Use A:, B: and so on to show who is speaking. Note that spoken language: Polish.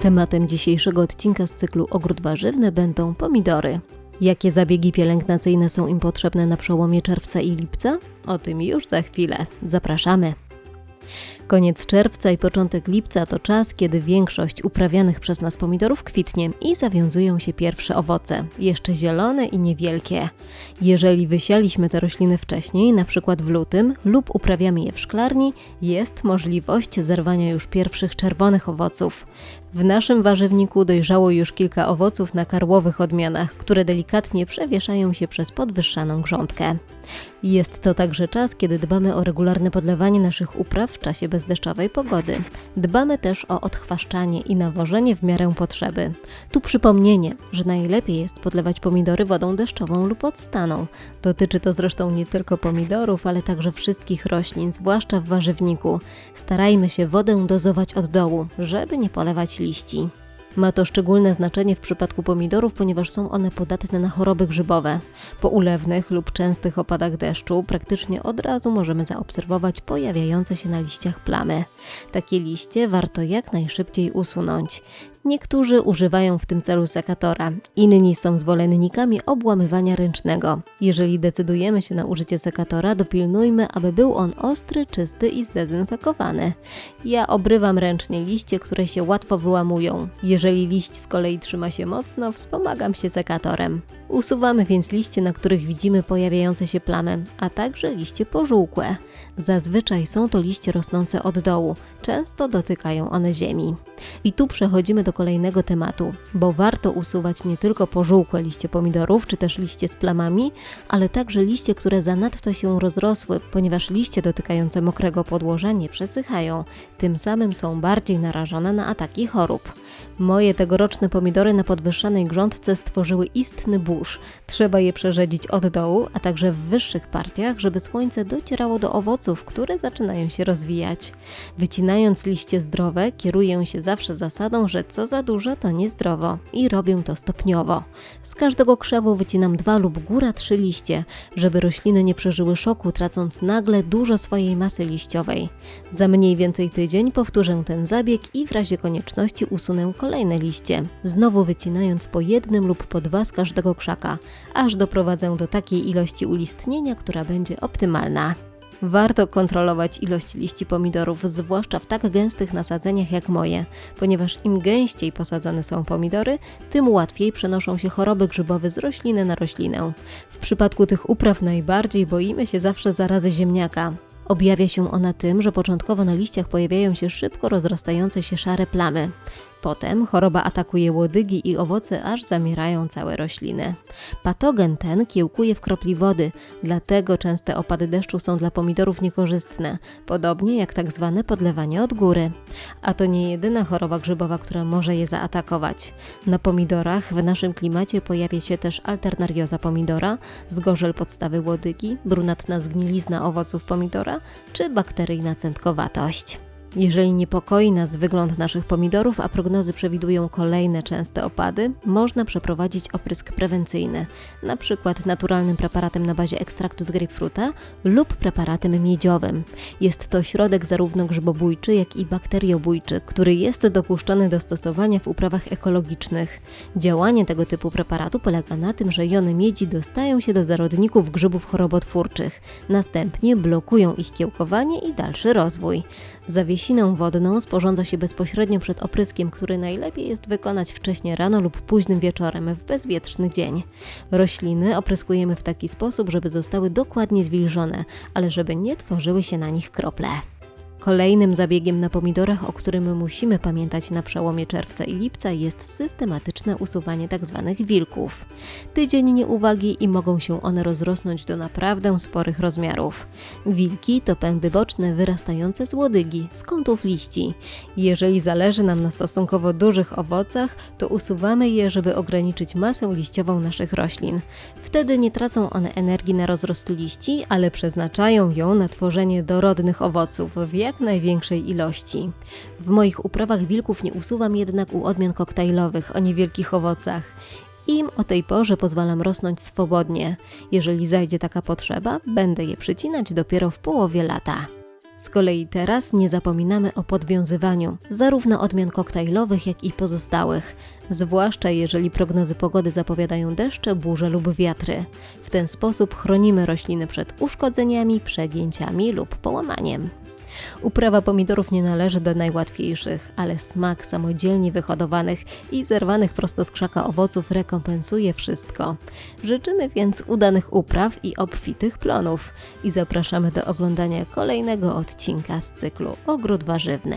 A: Tematem dzisiejszego odcinka z cyklu Ogród Warzywny będą pomidory. Jakie zabiegi pielęgnacyjne są im potrzebne na przełomie czerwca i lipca? O tym już za chwilę. Zapraszamy. Koniec czerwca i początek lipca to czas, kiedy większość uprawianych przez nas pomidorów kwitnie i zawiązują się pierwsze owoce, jeszcze zielone i niewielkie. Jeżeli wysialiśmy te rośliny wcześniej, na przykład w lutym, lub uprawiamy je w szklarni, jest możliwość zerwania już pierwszych czerwonych owoców. W naszym warzywniku dojrzało już kilka owoców na karłowych odmianach, które delikatnie przewieszają się przez podwyższaną grządkę. Jest to także czas, kiedy dbamy o regularne podlewanie naszych upraw w czasie bezdeszczowej pogody. Dbamy też o odchwaszczanie i nawożenie w miarę potrzeby. Tu przypomnienie, że najlepiej jest podlewać pomidory wodą deszczową lub odstaną. Dotyczy to zresztą nie tylko pomidorów, ale także wszystkich roślin, zwłaszcza w warzywniku. Starajmy się wodę dozować od dołu, żeby nie polewać liści. Ma to szczególne znaczenie w przypadku pomidorów, ponieważ są one podatne na choroby grzybowe. Po ulewnych lub częstych opadach deszczu praktycznie od razu możemy zaobserwować pojawiające się na liściach plamy. Takie liście warto jak najszybciej usunąć. Niektórzy używają w tym celu sekatora, inni są zwolennikami obłamywania ręcznego. Jeżeli decydujemy się na użycie sekatora, dopilnujmy, aby był on ostry, czysty i zdezynfekowany. Ja obrywam ręcznie liście, które się łatwo wyłamują. Jeżeli liść z kolei trzyma się mocno, wspomagam się sekatorem. Usuwamy więc liście, na których widzimy pojawiające się plamy, a także liście pożółkłe. Zazwyczaj są to liście rosnące od dołu, często dotykają one ziemi. I tu przechodzimy do kolejnego tematu, bo warto usuwać nie tylko pożółkłe liście pomidorów, czy też liście z plamami, ale także liście, które zanadto się rozrosły, ponieważ liście dotykające mokrego podłoża nie przesychają, tym samym są bardziej narażone na ataki chorób. Moje tegoroczne pomidory na podwyższanej grządce stworzyły istny Trzeba je przerzedzić od dołu, a także w wyższych partiach, żeby słońce docierało do owoców, które zaczynają się rozwijać. Wycinając liście zdrowe, kieruję się zawsze zasadą, że co za dużo, to niezdrowo i robię to stopniowo. Z każdego krzewu wycinam dwa lub góra trzy liście, żeby rośliny nie przeżyły szoku, tracąc nagle dużo swojej masy liściowej. Za mniej więcej tydzień powtórzę ten zabieg i w razie konieczności usunę kolejne liście, znowu wycinając po jednym lub po dwa z każdego krzaka, aż doprowadzę do takiej ilości ulistnienia, która będzie optymalna. Warto kontrolować ilość liści pomidorów, zwłaszcza w tak gęstych nasadzeniach jak moje, ponieważ im gęściej posadzone są pomidory, tym łatwiej przenoszą się choroby grzybowe z rośliny na roślinę. W przypadku tych upraw najbardziej boimy się zawsze zarazy ziemniaka. Objawia się ona tym, że początkowo na liściach pojawiają się szybko rozrastające się szare plamy. Potem choroba atakuje łodygi i owoce aż zamierają całe rośliny. Patogen ten kiełkuje w kropli wody, dlatego częste opady deszczu są dla pomidorów niekorzystne, podobnie jak tak zwane podlewanie od góry. A to nie jedyna choroba grzybowa, która może je zaatakować. Na pomidorach w naszym klimacie pojawia się też alternarioza pomidora, zgorzel podstawy łodygi, brunatna zgnilizna owoców pomidora czy bakteryjna cętkowatość. Jeżeli niepokoi nas wygląd naszych pomidorów, a prognozy przewidują kolejne częste opady, można przeprowadzić oprysk prewencyjny, na przykład naturalnym preparatem na bazie ekstraktu z grapefruta lub preparatem miedziowym. Jest to środek zarówno grzybobójczy, jak i bakteriobójczy, który jest dopuszczony do stosowania w uprawach ekologicznych. Działanie tego typu preparatu polega na tym, że jony miedzi dostają się do zarodników grzybów chorobotwórczych, następnie blokują ich kiełkowanie i dalszy rozwój. Zawiesinę wodną sporządza się bezpośrednio przed opryskiem, który najlepiej jest wykonać wcześnie rano lub późnym wieczorem w bezwietrzny dzień. Rośliny opryskujemy w taki sposób, żeby zostały dokładnie zwilżone, ale żeby nie tworzyły się na nich krople. Kolejnym zabiegiem na pomidorach, o którym musimy pamiętać na przełomie czerwca i lipca, jest systematyczne usuwanie tzw. wilków. Tydzień nieuwagi i mogą się one rozrosnąć do naprawdę sporych rozmiarów. Wilki to pędy boczne wyrastające z łodygi, z kątów liści. Jeżeli zależy nam na stosunkowo dużych owocach, to usuwamy je, żeby ograniczyć masę liściową naszych roślin. Wtedy nie tracą one energii na rozrost liści, ale przeznaczają ją na tworzenie dorodnych owoców w jak jak największej ilości. W moich uprawach wilków nie usuwam jednak u odmian koktajlowych o niewielkich owocach. Im o tej porze pozwalam rosnąć swobodnie. Jeżeli zajdzie taka potrzeba, będę je przycinać dopiero w połowie lata. Z kolei teraz nie zapominamy o podwiązywaniu zarówno odmian koktajlowych, jak i pozostałych, zwłaszcza jeżeli prognozy pogody zapowiadają deszcze, burze lub wiatry. W ten sposób chronimy rośliny przed uszkodzeniami, przegięciami lub połamaniem. Uprawa pomidorów nie należy do najłatwiejszych, ale smak samodzielnie wyhodowanych i zerwanych prosto z krzaka owoców rekompensuje wszystko. Życzymy więc udanych upraw i obfitych plonów i zapraszamy do oglądania kolejnego odcinka z cyklu Ogród Warzywny.